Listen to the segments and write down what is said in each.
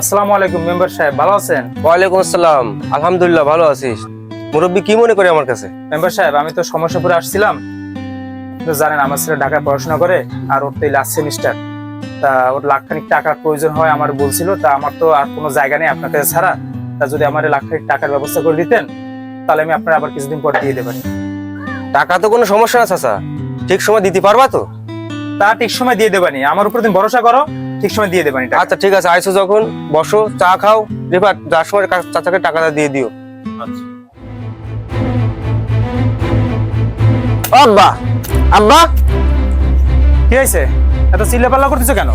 আসসালামু আলাইকুম মেম্বার সাহেব ভালো আছেন? ওয়ালাইকুম আসসালাম। আলহামদুলিল্লাহ ভালো আছিস মুরব্বী কি মনে করে আমার কাছে? মেম্বার সাহেব আমি তো সমস্যা পরে আসছিলাম। তো জানেন আমার ছেলে ঢাকায় পড়াশোনা করে আর ওর তো লাস্ট সেমিস্টার তা ওর লাখখানিক টাকার প্রয়োজন হয় আমার বলছিল তা আমার তো আর কোনো জায়গা নেই আপনার কাছে ছাড়া। তা যদি আমার লাখখানিক টাকার ব্যবস্থা করে দিতেন তাহলে আমি আপনার আবার কিছুদিন পর দিয়ে দেবেন টাকা তো কোনো সমস্যা না চাচা। ঠিক সময় দিতে পারবা তো? তা ঠিক সময় দিয়ে দেবানি। আমার উপর তুমি ভরসা করো ঠিক সময় দিয়ে দেবানি টাকা আচ্ছা ঠিক আছে আইসো যখন বসো চা খাও রিফাত যার সময় চাচাকে টাকাটা দিয়ে দিও। আব্বা আব্বা। কি হয়েছে? এত চিল্লাপাল্লা করতেছো কেন?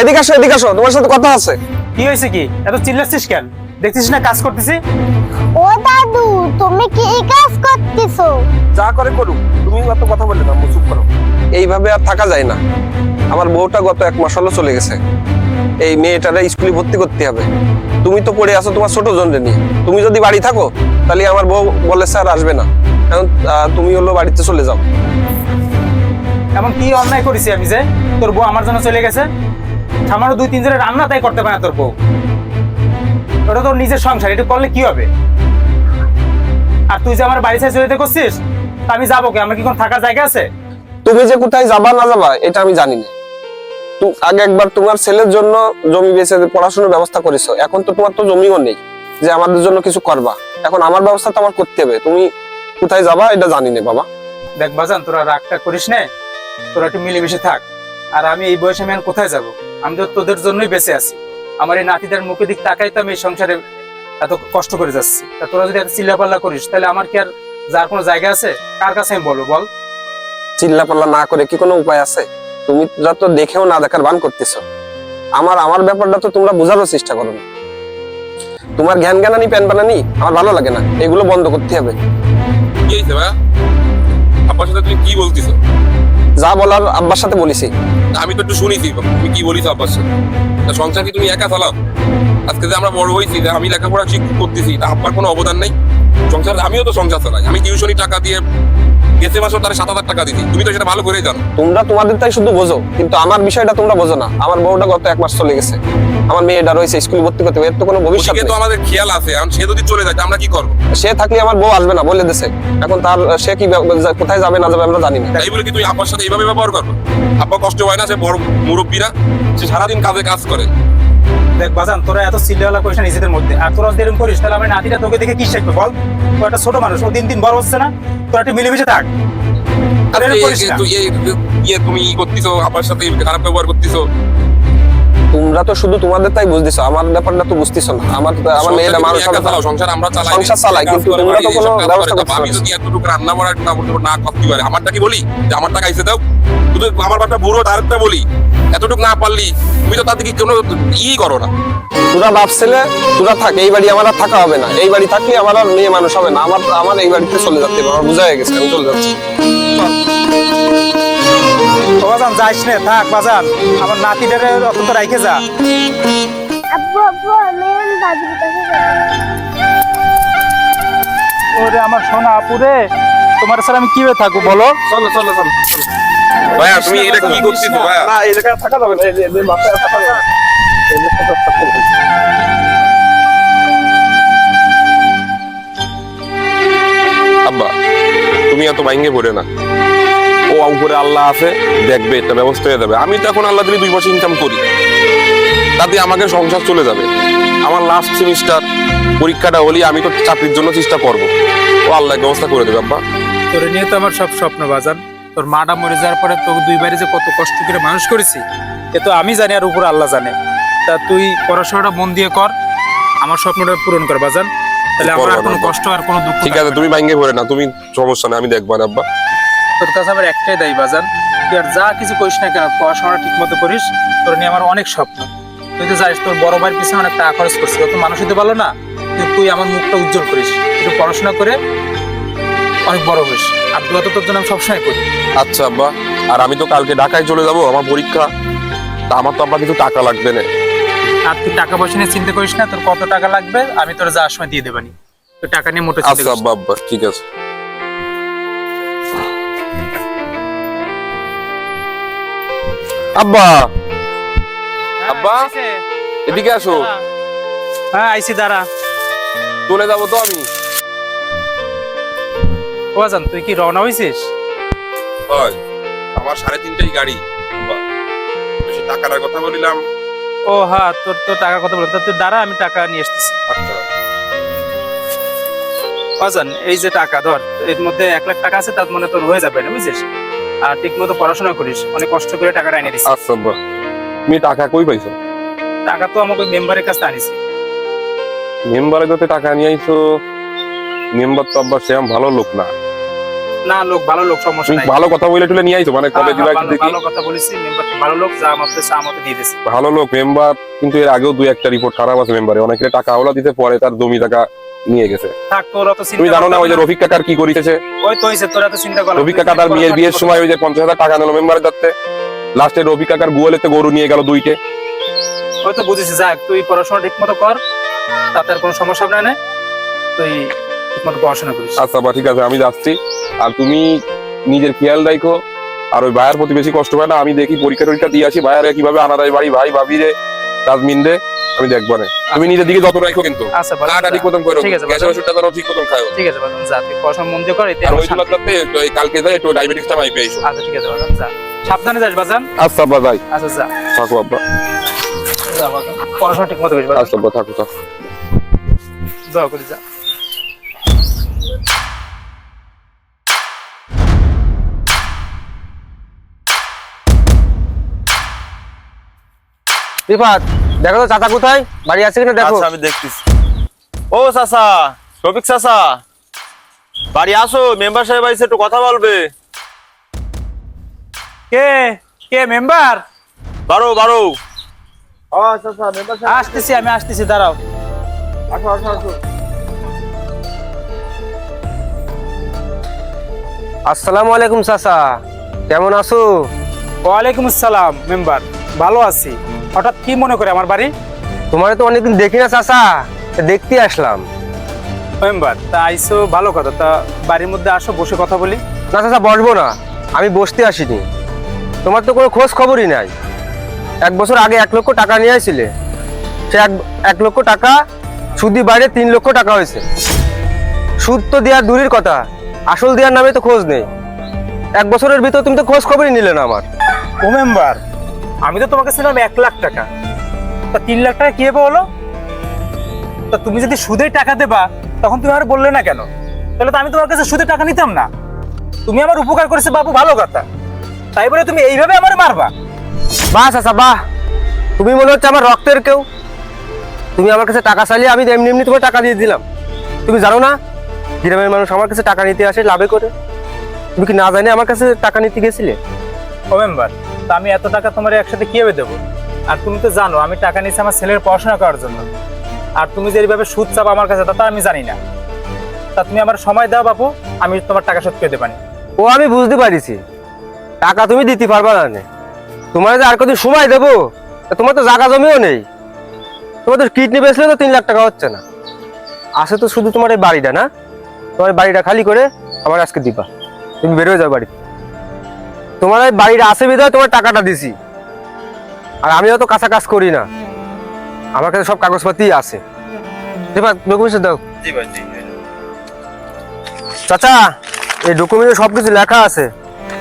এদিকে আসো এদিকে আসো তোমার সাথে কথা আছে। কি হয়েছে কি? এত চিল্লাচ্ছিস কেন? দেখছিস না কাজ করতেছি? ও দাদু তুমি কি কাজ করতেছো? যা করে করুক তুমি অত কথা বললে না চুপ করো। এইভাবে আর থাকা যায় না। আমার বউটা গত এক মাস হলো চলে গেছে। এই মেয়েটারে স্কুলে ভর্তি করতে হবে। তুমি তো পড়ে আছো তোমার ছোট জনরে নিয়ে। তুমি যদি বাড়ি থাকো তাহলে আমার বউ বলে স্যার আসবে না। কারণ তুমি হলো বাড়িতে চলে যাও। এমন কি অন্যায় করেছি আমি যে? তোর বউ আমার জন্য চলে গেছে? সামান্য দুই তিন জনের রান্না তাই করতে পারে না তোর বউ। ওটা তোর নিজের সংসার এটা করলে কি হবে? আর তুই যে আমার বাড়ি ছেড়ে চলে যেতে করছিস তা আমি যাব কি? আমার কি কোনো থাকার জায়গা আছে? তুমি যে কোথায় যাবা না যাবা এটা আমি জানি না। আগে একবার তোমার ছেলের জন্য জমি বেঁচে পড়াশোনার ব্যবস্থা করেছ। এখন তো তোমার তো জমিও নেই যে আমাদের জন্য কিছু করবা। এখন আমার ব্যবস্থা তো আমার করতে হবে। তুমি কোথায় যাবা এটা জানি না বাবা। দেখ বাজান তোরা রাগটা করিস নে। তোরা একটু মিলেমিশে থাক। আর আমি এই বয়সে আমি কোথায় যাব? আমি তো তোদের জন্যই বেঁচে আছি। আমার এই নাতিদের মুখের দিক তাকাই তো আমি এই সংসারে এত কষ্ট করে যাচ্ছি। তা তোরা যদি এত চিল্লাপাল্লা করিস তাহলে আমার কি আর যার কোনো জায়গা আছে? কার কাছে আমি বলব বল? চিল্লা পাল্লা না করে কি কোনো উপায় আছে? তুমি তো দেখেও না দেখার বান করতেছো। আমার আমার ব্যাপারটা তো তোমরা বোঝারও চেষ্টা করো না। তোমার জ্ঞান জ্ঞানানি প্যান বানানি আমার ভালো লাগে না। এগুলো বন্ধ করতে হবে। আব্বার সাথে তুমি কি বলতেছো? যা বলার আব্বার সাথে বলেছি। আমি তো একটু শুনেছি তুমি কি বলিস আব্বার সাথে? সংসার কি তুমি একা চালাও? আজকে যে আমরা বড় হয়েছি যে আমি লেখাপড়া ঠিক করতেছি তা আব্বার কোনো অবদান নেই? সংসার আমিও তো সংসার চালাই। আমি টিউশনি টাকা দিয়ে গেছে মাসে তার সাত হাজার টাকা দিতি তুমি তো সেটা ভালো করেই জানো। তোমরা তোমাদের তাই শুধু বোঝো কিন্তু আমার বিষয়টা তোমরা বোঝো না। আমার বউটা গত এক মাস চলে গেছে। আমার মেয়েটা রয়েছে স্কুল ভর্তি করতে এর তো কোনো ভবিষ্যৎ তো আমাদের খেয়াল আছে এখন সে যদি চলে যায় আমরা কি করব? সে থাকলে আমার বউ আসবে না বলে দিছে এখন তার সে কি কোথায় যাবে না যাবে আমরা জানি না। তাই বলে কি তুই আব্বার সাথে এইভাবে ব্যবহার করব? আব্বা কষ্ট হয় না সে বড় মুরব্বীরা সে সারাদিন কাজে কাজ করে। দেখ বাজান তোরা এত সিলেওয়ালা করিস নিজেদের মধ্যে। আর তোরা যদি এরকম করিস তাহলে আমার নাতিটা তোকে দেখে কি শিখবে বল? তোর একটা ছোট মানুষ ও দিন দিন বড় হচ্ছে না তোরা একটু মিলেমিশে থাক। ইয়ে তুমি ই করতেছো আমার সাথে খারাপ ব্যবহার করতেছো তোমরা তো শুধু তোমাদের তাই বুঝতেছো আমার ব্যাপারটা তো বুঝতেছো না। আমার আমার মেয়েটা মানুষ সংসার আমরা চালাই। সংসার চালাই, কিন্তু তোমরা তো কোনো ব্যবস্থা করতে পারছ যদি এতটুকু রান্না বাড়া না করতে না করতে পারে আমারটা কি বলি? যে আমার টাকা এসে দাও। শুধু আমার বাচ্চা বুড়ো তারটা বলি। এতটুকু না পারলি তুমি তো তাদেরকে কোনো ই করো না। তোরা বাপ ছেলে তোরা থাক এই বাড়ি আমার থাকা হবে না। এই বাড়ি থাকলে আমার আর মেয়ে মানুষ হবে না। আমার আমার এই বাড়িতে চলে যেতে হবে আমার বোঝা হয়ে গেছে আমি চলে যাচ্ছি। বাজান যাইস নে থাক বাজান। আমার নাতি নাতিটারে অত্যন্ত রাইখে যা। আব্বু আব্বু আমি দাদুর কাছে ওরে আমার সোনা আপুরে তোমার স্যার আমি কীভাবে থাকব বলো? চলো চলো চলো। ভাইয়া তুমি এটা কি করতেছো ভাইয়া? না এই জায়গায় থাকা যাবে না এই থাকা যাবে না। এই থাকা- থাকা যাবে না। আব্বা তুমি এত ভাঙ্গে পড়ে না। উপরে আল্লাহ আছে দেখবে এটা ব্যবস্থা হয়ে যাবে। আমি তো এখন আল্লাহ দিলে দুই মাসে ইনকাম করি। তাতে আমাকে সংসার চলে যাবে। আমার লাস্ট সেমিস্টার পরীক্ষাটা হলি আমি তো চাকরির জন্য চেষ্টা করব। ও আল্লাহ ব্যবস্থা করে দেবে আব্বা। তোর নিয়ে তো আমার সব স্বপ্ন বাজান। তোর মাটা মরে যাওয়ার পরে তোকে দুইবারে যে কত কষ্ট করে মানুষ করেছি এ তো আমি জানি আর উপর আল্লাহ জানে। তা তুই পড়াশোনাটা মন দিয়ে কর আমার স্বপ্নটা পূরণ কর বাজান। তাহলে আমার কোনো কষ্ট আর কোনো দুঃখ ঠিক আছে তুমি ভাঙ্গে পড়ে না তুমি সমস্যা নেই আমি দেখব না আব্বা। তোর কাছে আমার একটাই দায়ী বাজান। তুই আর যা কিছু করিস না কেন পড়াশোনাটা ঠিক মতো করিস তোর নিয়ে আমার অনেক স্বপ্ন। তুই তো জানিস তোর বড় ভাইয়ের পিছনে অনেক টাকা খরচ করছিস অত মানুষ হতে পারল না কিন্তু তুই আমার মুখটা উজ্জ্বল করিস। একটু পড়াশোনা করে অনেক বড় হইস আর দোয়া তো তোর জন্য আমি সবসময় করি। আচ্ছা আব্বা। আর আমি তো কালকে ঢাকায় চলে যাব আমার পরীক্ষা। তা আমার তো আব্বা কিছু টাকা লাগবে না। আর তুই টাকা পয়সা নিয়ে চিন্তা করিস না তোর কত টাকা লাগবে আমি তোর যাওয়ার সময় দিয়ে দেবানি তুই টাকা নিয়ে মোটে আচ্ছা। আব্বা আব্বা ঠিক আছে। আব্বা। আব্বা এদিকে আসো। হ্যাঁ আইসি দাঁড়া। চলে যাব তো আমি। ও আজান তুই কি রওনা হয়। আমার সাড়ে তিনটাই গাড়ি। বেশি টাকার কথা বলিলাম। ও হ্যাঁ তোর তো টাকা কথা বললাম। তুই দাঁড়া আমি টাকা নিয়ে আসতেছি। আচ্ছা। অজান এই যে টাকা ধর এর মধ্যে এক লাখ টাকা আছে তার মানে তোর হয়ে যাবে না বুঝছিস আর ঠিক মতো পড়াশোনা করিস অনেক কষ্ট করে টাকাটা এনে দিস আচ্ছা তুমি টাকা কই পাইছো? টাকা তো আমাকে মেম্বারের কাছে আনিছি। মেম্বারের কাছে টাকা নিয়ে আইছো মেম্বার তো আব্বা সেরকম ভালো লোক না। না লোক ভালো লোক সমস্যা নাই। ভালো কথা বলে টুলে নিয়ে আইছো মানে কবে হ্যাঁ, দিবা হ্যাঁ, ভালো- দেখি। ভালো কথা বলেছি মেম্বার ভালো লোক যা আমাদের দিয়ে দিছে। ভালো লোক মেম্বার কিন্তু এর আগেও দুই একটা রিপোর্ট খারাপ আছে মেম্বারে। অনেকে টাকা ওলা দিতে পরে তার জমি টাকা নিয়ে গেছে। তুমি জানো না ওই যে রফিক কাকার কি করিতেছে ওই তো হইছে তোর এত চিন্তা কর রফিক কাকা তার বিয়ের বিয়ের সময় ওই যে পঞ্চাশ হাজার টাকা নিল মেম্বারের লাস্টে রফিক কাকার গুয়ালেতে গরু নিয়ে গেল দুইটে। ওই তো বুঝেছি যাক তুই পড়াশোনা ঠিক মতো কর তাতে আর কোনো সমস্যা না তুই ঠিক মতো পড়াশোনা করিস। আচ্ছা বা ঠিক আছে আমি যাচ্ছি। আর তুমি নিজের খেয়াল রাখো আর ওই ভাইয়ের প্রতি বেশি কষ্ট হয় না আমি দেখি পরীক্ষা টরীক্ষা দিয়ে আসি ভাইয়ারে কীভাবে আনা যায় বাড়ি ভাই ভাবি রে তাজমিন রে আমি দেখব না। তুমি নিজের দিকে যত রাখো কিন্তু। আচ্ছা বাজান, খাওয়াটা ঠিক যা। মতন করো। ঠিক আছে, গ্যাসের ওষুধটা যেন ঠিক মতন খাও ঠিক আছে বাজান যা তুই পড়াশোনা মন দিয়ে কর এতে আর ওই শান্তি। জন্য কালকে যাই একটু ডায়াবেটিসটা মাইপে এসো আচ্ছা ঠিক আছে বাজান যা। সাবধানে যাস বাজান। আচ্ছা আব্বা যাই। আচ্ছা যা। থাকো আব্বা। যা বাজান পড়াশোনা ঠিক মতো করিস আচ্ছা আব্বা থাকো থাকো। দোয়া করি যা। রিফাত দেখো তো চাচা কোথায়? বাড়ি আছে কিনা দেখো। আচ্ছা আমি দেখতেছি। ও চাচা শফিক চাচা। বাড়ি আসো মেম্বার সাহেব আইসে একটু কথা বলবে। কে? কে মেম্বার? বারো বারো। আসতেছি আমি আসতেছি দাঁড়াও। আসো আসো আসো। আসসালামু আলাইকুম চাচা। কেমন আছো? ওয়ালাইকুম আসসালাম মেম্বার। ভালো আছি। হঠাৎ কি মনে করে আমার বাড়ি? তোমার তো অনেকদিন দেখি না চাচা। তা দেখতে আসলাম। মেম্বার তা আইসো ভালো কথা। তা বাড়ির মধ্যে আসো বসে কথা বলি। না চাচা বসবো না। আমি বসতে আসিনি। তোমার তো কোনো খোঁজ খবরই নাই। এক বছর আগে এক লক্ষ টাকা নিয়ে আসছিলে সে এক এক লক্ষ টাকা সুদি বাইরে তিন লক্ষ টাকা হয়েছে। সুদ তো দেওয়ার দূরের কথা। আসল দেওয়ার নামে তো খোঁজ নেই। এক বছরের ভিতর তুমি তো খোঁজ খবরই নিলে না আমার। ও মেম্বার আমি তো তোমাকে ছিলাম এক লাখ টাকা। তা তিন লাখ টাকা কি হবে বলো? তা তুমি যদি সুদে টাকা দেবা, তখন তুমি আর বললে না কেন? তাহলে তো আমি তোমার কাছে সুদে টাকা নিতাম না। তুমি আমার উপকার করেছ বাবু ভালো কথা। তাই বলে তুমি এইভাবে আমার মারবা? বাহ, চাচা, বাহ। তুমি মনে হচ্ছে আমার রক্তের কেউ। তুমি আমার কাছে টাকা চাইলে আমি এমনি এমনি তোমার টাকা দিয়ে দিলাম। তুমি জানো না, গ্রামের মানুষ আমার কাছে টাকা নিতে আসে, লাভে করে। তুমি কি না জানি আমার কাছে টাকা নিতে গেছিলে? ও মেম্বার তা আমি এত টাকা তোমার একসাথে কীভাবে দেবো? আর তুমি তো জানো, আমি টাকা নিচ্ছি আমার ছেলের পড়াশোনা করার জন্য। আর তুমি যে এইভাবে সুদ চাপ আমার কাছে, তা তো আমি জানি না। তা তুমি আমার সময় দাও বাপু, আমি তোমার টাকা শোধ করে দেবানি ও, আমি বুঝতে পারিছি। টাকা তুমি দিতে পারবা না তোমার যে আর কদিন সময় দেবো তোমার তো জায়গা জমিও নেই। তোমার তো কিডনি বেচলে তো তিন লাখ টাকা হচ্ছে না। আসে তো শুধু তোমার এই বাড়িটা না? তোমার বাড়িটা খালি করে আমার আজকে দিবা। তুমি বেরোয় যাও বাড়ি তোমার ওই বাড়িটা আসে বিধায় তোমার টাকাটা দিছি। আর আমিও তো কাঁচা কাজ করি না। আমার কাছে সব কাগজপাতি আছে। ডকুমেন্টস দাও। জি ভাই জি চাচা এই ডকুমেন্টে সব কিছু লেখা আছে।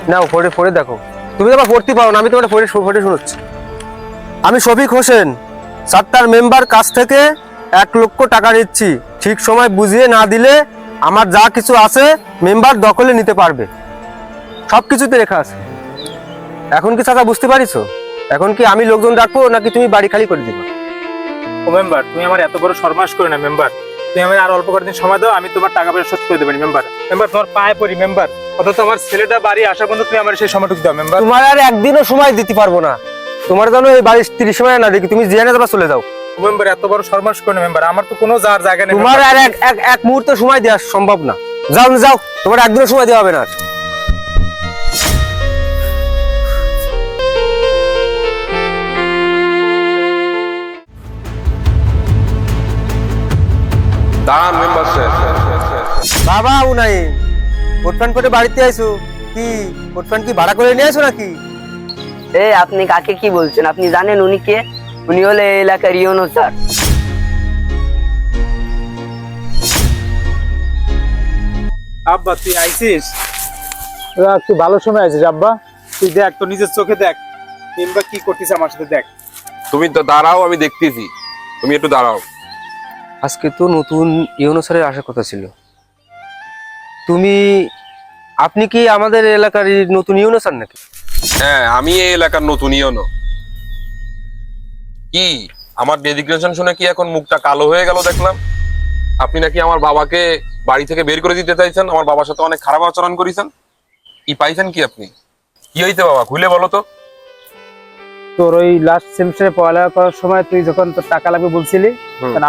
নাও পড়ে পড়ে দেখো। তুমি তো আবার পড়তে পারো না আমি তোমার পড়ে পড়ে শোনাচ্ছি। আমি শফিক হোসেন সাতটার মেম্বার কাছ থেকে এক লক্ষ টাকা নিচ্ছি। ঠিক সময় বুঝিয়ে না দিলে আমার যা কিছু আছে মেম্বার দখলে নিতে পারবে। সব কিছুতে লেখা আছে। এখন কি চাচা বুঝতে পারিছো? এখন কি আমি লোকজন রাখব নাকি তুমি বাড়ি খালি করে দিবা? ও মেম্বার তুমি আমার এত বড় সরমাস করে না মেম্বার। তুমি আমার আর অল্প কয়েকদিন সময় দাও আমি তোমার টাকা পয়সা শোধ করে দেবেন মেম্বার। মেম্বার তোমার পায়ে পড়ি মেম্বার। অথচ আমার ছেলেটা বাড়ি আসা পর্যন্ত তুমি আমার সেই সময়টুকু দাও মেম্বার। তোমার আর একদিনও সময় দিতে পারব না। তোমার জানো এই বাড়ির তিরিশ সময় না দেখি তুমি জেনে যাবা চলে যাও। মেম্বার এত বড় সরমাস করে না মেম্বার। আমার তো কোনো যাওয়ার জায়গা নেই তোমার আর এক এক মুহূর্ত সময় দেওয়া সম্ভব না। যাও যাও তোমার একদিনও সময় দেওয়া হবে না দাঁড়ান মেম্বার স্যার বাবা উনাই কোটফান করে বাড়িতে আইছো। কি কোটফান কি ভাড়া করে নিয়ে আসো নাকি? এ আপনি কাকে কি বলছেন? আপনি জানেন উনি কে? উনি হলে এই এলাকার ইউনো স্যার। আব্বা তুই আইছিস? তুই ভালো সময় আইছিস আব্বা। তুই দেখ তোর নিজের চোখে দেখ। কিংবা কি করতিস আমার সাথে দেখ। তুমি তো দাঁড়াও আমি দেখতেছি। তুমি একটু দাঁড়াও। আজকে তো নতুন ইউনো স্যারের আসার কথা ছিল। তুমি, আপনি কি আমাদের এলাকার নতুন ইউনো স্যার নাকি? হ্যাঁ আমি এই এলাকার নতুন ইয়নো কি? আমার ডেডিকেশন শুনে কি এখন মুখটা কালো হয়ে গেল দেখলাম? আপনি নাকি আমার বাবাকে বাড়ি থেকে বের করে দিতে চাইছেন? আমার বাবার সাথে অনেক খারাপ আচরণ করেছেন? কি পাইছেন কি আপনি? কি হইতে বাবা? খুলে বলো তো। তোর ওই লাস্ট সেমিস্টারে পড়ালেখা করার সময় তুই যখন তোর টাকা লাগবে বলছিলি।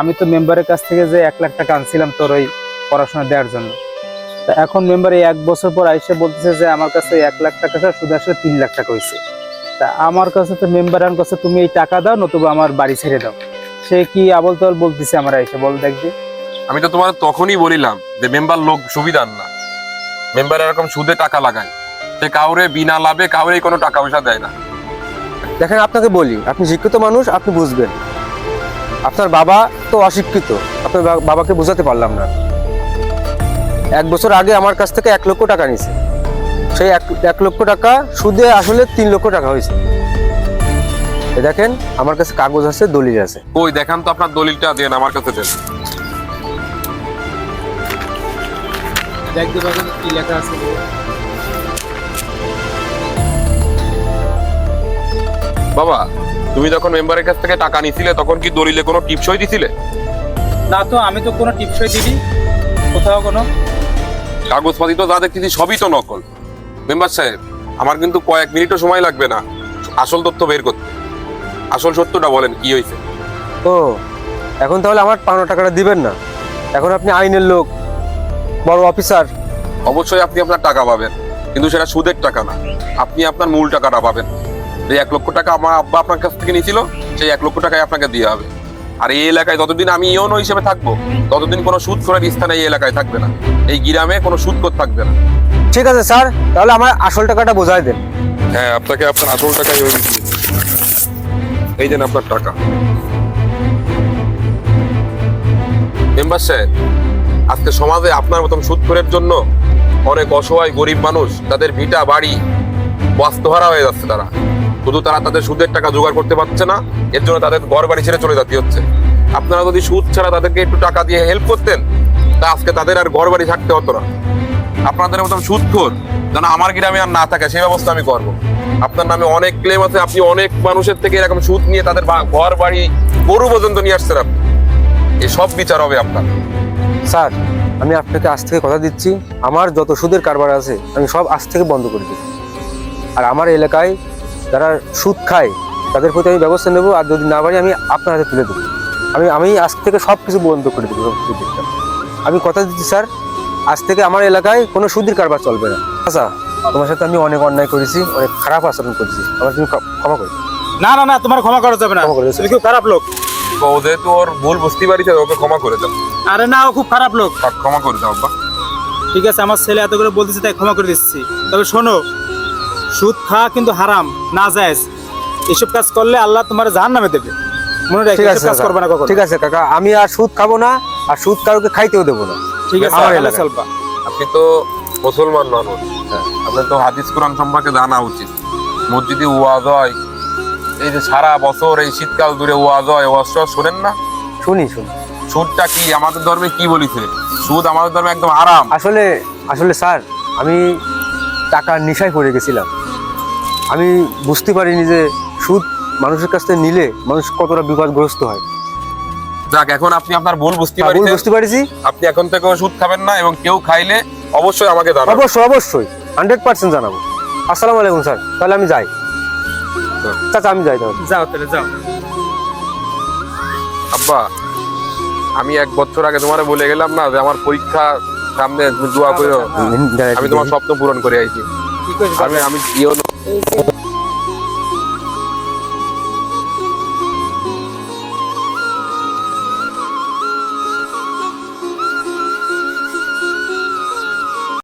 আমি তো মেম্বারের কাছ থেকে যে এক লাখ টাকা আনছিলাম তোর ওই পড়াশোনা দেওয়ার জন্য। তা এখন মেম্বার এই এক বছর পর আইসে বলতেছে যে আমার কাছে এক লাখ টাকা শুধু আসলে তিন লাখ টাকা হয়েছে। তা আমার কাছে তো মেম্বার আন কাছে তুমি এই টাকা দাও নতুবা আমার বাড়ি ছেড়ে দাও। সে কি আবল তাবল বলতেছে আমার এসে বল দেখবি। আমি তো তোমার তখনই বলিলাম যে মেম্বার লোক সুবিধার না। মেম্বার এরকম সুদে টাকা লাগায়। সে কাউরে বিনা লাভে কাউরে কোনো টাকা পয়সা দেয় না। দেখেন আপনাকে বলি আপনি শিক্ষিত মানুষ আপনি বুঝবেন। আপনার বাবা তো অশিক্ষিত আপনার বাবাকে বোঝাতে পারলাম না। এক বছর আগে আমার কাছ থেকে এক লক্ষ টাকা নিছে। সেই এক এক লক্ষ টাকা সুদে আসলে তিন লক্ষ টাকা হয়েছে। দেখেন আমার কাছে কাগজ আছে দলিল আছে। কই দেখান তো আপনার দলিলটা দেন আমার কাছে দেন। দেখতে পাবেন কি লেখা আছে। বাবা তুমি যখন মেম্বারের কাছ থেকে টাকা নিছিলে তখন কি দলিলে কোনো টিপসই দিছিলে? না তো আমি তো কোনো টিপসই দিদি কোথাও কোনো। কাগজপাতি তো যা দেখতেছি সবই তো নকল। মেম্বার সাহেব আমার কিন্তু কয়েক মিনিটও সময় লাগবে না। আসল তথ্য বের করতে। আসল সত্যটা বলেন কি হয়েছে? ও এখন তাহলে আমার পাওনা টাকাটা দিবেন না। এখন আপনি আইনের লোক বড় অফিসার। অবশ্যই আপনি আপনার টাকা পাবেন কিন্তু সেটা সুদের টাকা না। আপনি আপনার মূল টাকাটা পাবেন। যে এক লক্ষ টাকা আমার আব্বা আপনার কাছ থেকে নিয়েছিল সেই এক লক্ষ টাকায় আপনাকে দিয়ে হবে। আর এই এলাকায় যতদিন আমি ইয়নো হিসেবে থাকব ততদিন কোনো সুদ করার স্থান এই এলাকায় থাকবে না। এই গ্রামে কোনো সুদ কর থাকবে না। ঠিক আছে স্যার তাহলে আমার আসল টাকাটা বোঝাই দেন। হ্যাঁ আপনাকে আপনার আসল টাকাই এই দেন আপনার টাকা। মেম্বার সাহেব আজকে সমাজে আপনার মতন সুদ করার জন্য অনেক অসহায় গরিব মানুষ তাদের ভিটা বাড়ি বাস্তহারা হয়ে যাচ্ছে তারা। শুধু তারা তাদের সুদের টাকা জোগাড় করতে পারছে না, এর জন্য তাদের ঘর বাড়ি ছেড়ে চলে যেতে হচ্ছে। আপনারা যদি সুদ ছাড়া তাদেরকে একটু টাকা দিয়ে হেল্প করতেন, তা আজকে তাদের আর ঘর বাড়ি থাকতে হতো না। আপনাদের মতন সুদখোর যেন আমার গ্রামে আর না থাকে, সেই ব্যবস্থা আমি করব। আপনার নামে অনেক ক্লেম আছে, আপনি অনেক মানুষের থেকে এরকম সুদ নিয়ে তাদের ঘর বাড়ি গরু পর্যন্ত নিয়ে আসছেন আপনি। এই সব বিচার হবে আপনার। স্যার, আমি আপনাকে আজ থেকে কথা দিচ্ছি। আমার যত সুদের কারবার আছে, আমি সব আজ থেকে বন্ধ করে দিব আর আমার এলাকায় যারা সুদ খায় তাদের প্রতি আমি ব্যবস্থা নেব আর যদি না পারি আমি আপনার হাতে তুলে দেবো। আমি আমি আজ থেকে সব কিছু বন্ধ করে দেবো আমি কথা দিচ্ছি স্যার আজ থেকে আমার এলাকায় কোনো সুদের কারবার চলবে না। আচ্ছা তোমার সাথে আমি অনেক অন্যায় করেছি অনেক খারাপ আচরণ করেছি। আমার তুমি ক্ষমা করে। না না না তোমার ক্ষমা করা যাবে না। ক্ষমা করে দিও, তুমি খুব খারাপ লোক। ও যেহেতু ওর ভুল বুঝতে পারিছে ওকে ক্ষমা করে দাও। আরে না ও খুব খারাপ লোক। ক্ষমা করে দাও আব্বা। ঠিক আছে আমার ছেলে এত করে বলতেছে তাই ক্ষমা করে দিচ্ছি। তবে শোনো সুদ খাওয়া কিন্তু হারাম না জায়েজ এসব কাজ করলে আল্লাহ তোমার জাহান নামে দেবে। মনে রাখো ঠিক এসব আছে কাজ কাকা। করবে না কখনো। ঠিক আছে কাকা আমি আর সুদ খাব না আর সুদ কাউকে খাইতেও দেবো না। ঠিক আছে আমার আপনি তো মুসলমান মানুষ। আপনার তো হাদিস কোরআন সম্পর্কে জানা উচিত। মসজিদে ওয়াজ হয় এই যে সারা বছর এই শীতকাল দূরে ওয়াজ হয় ওয়াজ শোনেন না? শুনি শুনি। সুদটা কি আমাদের ধর্মে কি বলিছে? সুদ আমাদের ধর্মে একদম আরাম আসলে আসলে স্যার আমি টাকার নেশায় পড়ে গেছিলাম। আমি বুঝতে পারিনি যে সুদ মানুষের কাছ থেকে নিলে মানুষ কতটা বিপদগ্রস্ত হয়। যাক এখন আপনি আপনার ভুল বুঝতে ভুল বুঝতে পারিছি। আপনি এখন থেকে সুদ খাবেন না এবং কেউ খাইলে অবশ্যই আমাকে জানাবেন। অবশ্যই অবশ্যই। হান্ড্রেড পার্সেন্ট জানাব। আসসালামু আলাইকুম স্যার। তাহলে আমি যাই। চাচা আমি যাই তাহলে। যাও তাহলে যাও। আব্বা আমি এক বছর আগে তোমারে বলে গেলাম না যে আমার পরীক্ষা সামনে দোয়া করো আমি তোমার স্বপ্ন পূরণ করে আইছি। কইছো? আমি আমি ইয়নো